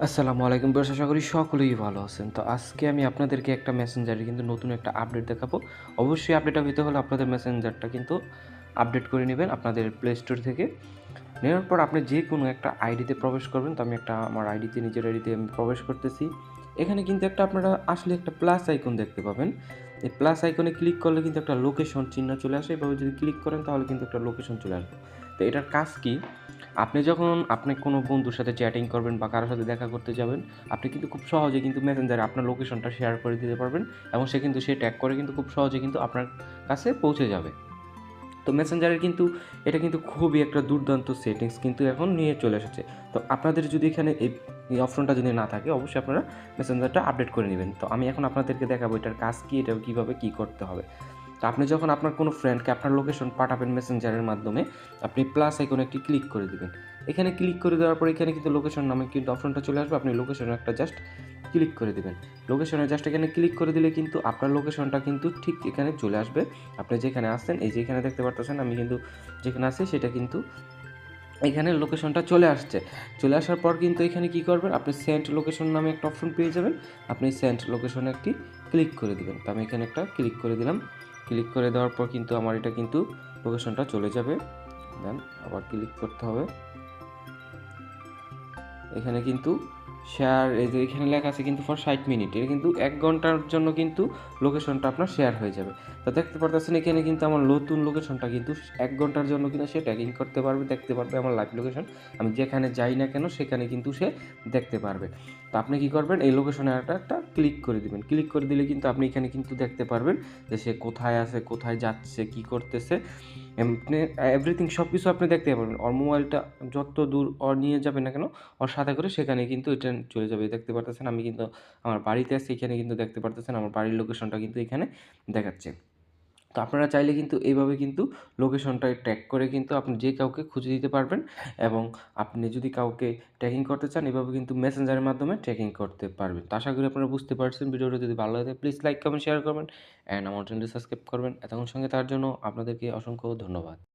আসসালামু আলাইকুম বেশ আশা করি সকলেই ভালো আছেন। তো আজকে আমি আপনাদেরকে একটা মেসেঞ্জারে কিন্তু নতুন একটা আপডেট দেখাবো। অবশ্যই আপডেটটা হতে হলে আপনাদের মেসেঞ্জারটা কিন্তু আপডেট করে নেবেন আপনাদের প্লে স্টোর থেকে। নেওয়ার পর আপনি যে কোনো একটা আইডিতে প্রবেশ করবেন। তো আমি একটা আমার আইডিতে নিজের আইডিতে আমি প্রবেশ করতেছি। এখানে কিন্তু একটা আপনারা আসলে একটা প্লাস আইকন দেখতে পাবেন। এই প্লাস আইকনে ক্লিক করলে কিন্তু একটা লোকেশন চিহ্ন চলে আসে। এভাবে যদি ক্লিক করেন তাহলে কিন্তু একটা লোকেশন চলে আসবে। তো এটার কাজ কি? আপনি যখন আপনি কোনো বন্ধুর সাথে চ্যাটিং করবেন বা কারোর সাথে দেখা করতে যাবেন, আপনি কিন্তু খুব সহজে কিন্তু মেসেঞ্জারে আপনার লোকেশনটা শেয়ার করে দিতে পারবেন এবং সে কিন্তু, সে ট্যাগ করে কিন্তু খুব সহজে কিন্তু আপনার কাছে পৌঁছে যাবে। তো মেসেঞ্জারের কিন্তু, এটা কিন্তু খুবই একটা দুর্দান্ত সেটিংস কিন্তু এখন নিয়ে চলে এসেছে। তো আপনাদের যদি এখানে এই অপশনটা যদি না থাকে, অবশ্যই আপনারা মেসেঞ্জারটা আপডেট করে নেবেন। তো আমি এখন আপনাদেরকে দেখাবো এটার কাজ কী, এটা কীভাবে কী করতে হবে। তো আপনি যখন আপনার কোনো ফ্রেন্ডকে আপনার লোকেশন পাঠাবেন মেসেঞ্জারের মাধ্যমে, আপনি প্লাস আইকনে একটি ক্লিক করে দিবেন। এখানে ক্লিক করে দেওয়ার পর এখানে কিন্তু লোকেশন নামে কিন্তু অপশনটা চলে আসবে, আপনি লোকেশনে একটা জাস্ট ক্লিক করে দেবেন। লোকেশনে জাস্ট এখানে ক্লিক করে দিলে কিন্তু আপনার লোকেশনটা কিন্তু ঠিক এখানে চলে আসবে। আপনি যেখানে আসছেন, এই যে এখানে দেখতে পারতেছেন, আমি কিন্তু যেখানে আছি সেটা কিন্তু এখানে লোকেশনটা চলে আসছে। চলে আসার পর কিন্তু এখানে কি করবেন, আপনি সেন্ট লোকেশন নামে একটা অপশন পেয়ে যাবেন। আপনি সেন্ট লোকেশনে একটি ক্লিক করে দিবেন। তো আমি এখানে একটা ক্লিক করে দিলাম। ক্লিক করে দেওয়ার পর কিন্তু আমার এটা কিন্তু লোকেশনটা চলে যাবে। দেন আবার ক্লিক করতে হবে। এখানে কিন্তু শেয়ার এই যে এখানে লেখা আছে কিন্তু ফর ষাট মিনিট এটা কিন্তু এক ঘণ্টার জন্য কিন্তু লোকেশনটা আপনার শেয়ার হয়ে যাবে। তো দেখতে পারতেছেন এখানে কিন্তু আমার নতুন লোকেশনটা কিন্তু এক ঘণ্টার জন্য কিন্তু সে ট্যাগিং করতে পারবে, দেখতে পারবে আমার লাইভ লোকেশন আমি যেখানে যাই না কেন সেখানে কিন্তু সে দেখতে পারবে। তো আপনি কি করবেন, এই লোকেশনে একটা একটা ক্লিক করে দিবেন। ক্লিক করে দিলে কিন্তু আপনি এখানে কিন্তু দেখতে পারবেন যে সে কোথায় আছে, কোথায় যাচ্ছে, কি করতেছে। আপনি এভরিথিং সব কিছু আপনি দেখতে পারবেন ওর মোবাইলটা যত দূর ওর নিয়ে যাবে না কেন, ওর সাথে করে সেখানে কিন্তু এটা চলে যাবে। দেখতে পারতেছেন, আমি কিন্তু আমার বাড়িতে আছি, এখানে কিন্তু দেখতে পারতেছেন, আমার বাড়ির লোকেশনটা কিন্তু এখানে দেখাচ্ছে। তো আপনারা চাইলে কিন্তু এইভাবে কিন্তু লোকেশনটা ট্র্যাক করে কিন্তু আপনি যে কাউকে খুঁজে দিতে পারবেন এবং আপনি যদি কাউকে ট্র্যাকিং করতে চান, এভাবে কিন্তু মেসেঞ্জারের মাধ্যমে ট্র্যাকিং করতে পারবেন। তো আশা করি আপনারা বুঝতে পারছেন ভিডিওটা। যদি ভালো লাগে প্লিজ লাইক কমেন্ট শেয়ার করবেন অ্যান্ড আমার চ্যানেলটি সাবস্ক্রাইব করবেন। এতক্ষণ সঙ্গে তার জন্য আপনাদেরকে অসংখ্য ধন্যবাদ।